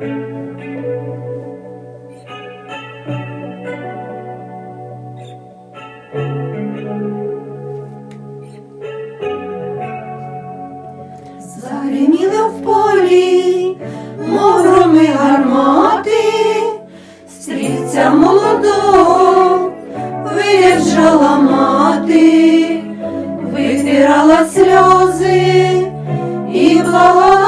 Загриміли в полі, мов громи гармати, стрільця молодого виряджала мати, витирала сльози і благо.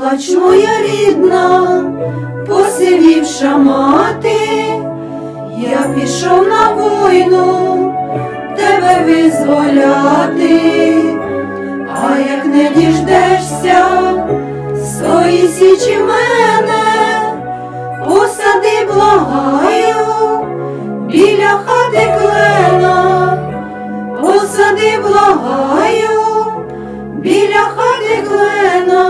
Плач, моя рідна, посивівша мати, я пішов на війну тебе визволяти, а як не діждешся свої січі мене, посади благаю біля хати клена, посади благаю біля хати клена,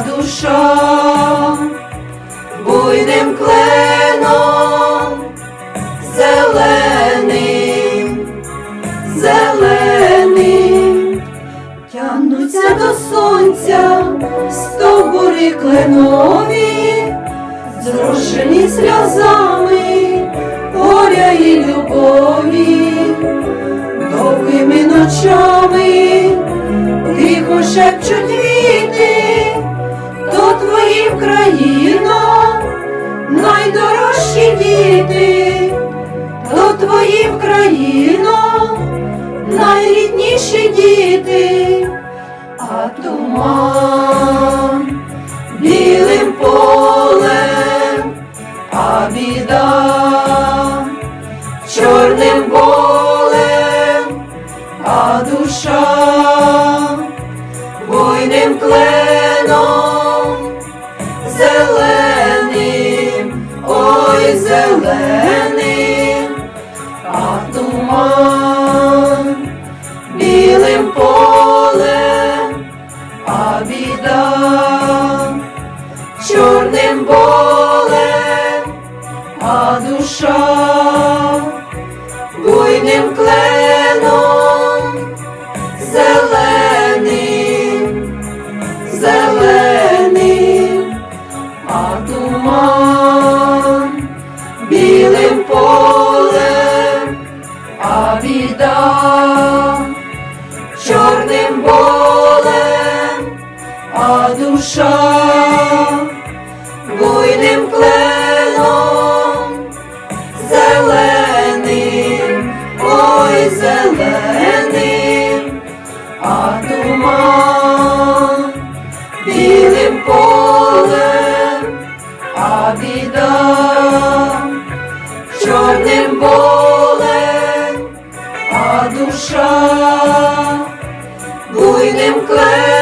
душа. Буйним кленом, зеленим, зеленим, тягнуться до сонця стовбури кленові, зрошені сльозами горя і любові, довгими ночами тихо шепчуть Україна, найдорожчі діти, то твої Україна, найрідніші діти, а туман білим полем, а біда чорним болем, а душа буйним кленом, душа. Буйним кленом, зеленим, зеленим, а туман білим полем, а біда чорним болем, а душа біда чорним болем, а душа буйним кленом.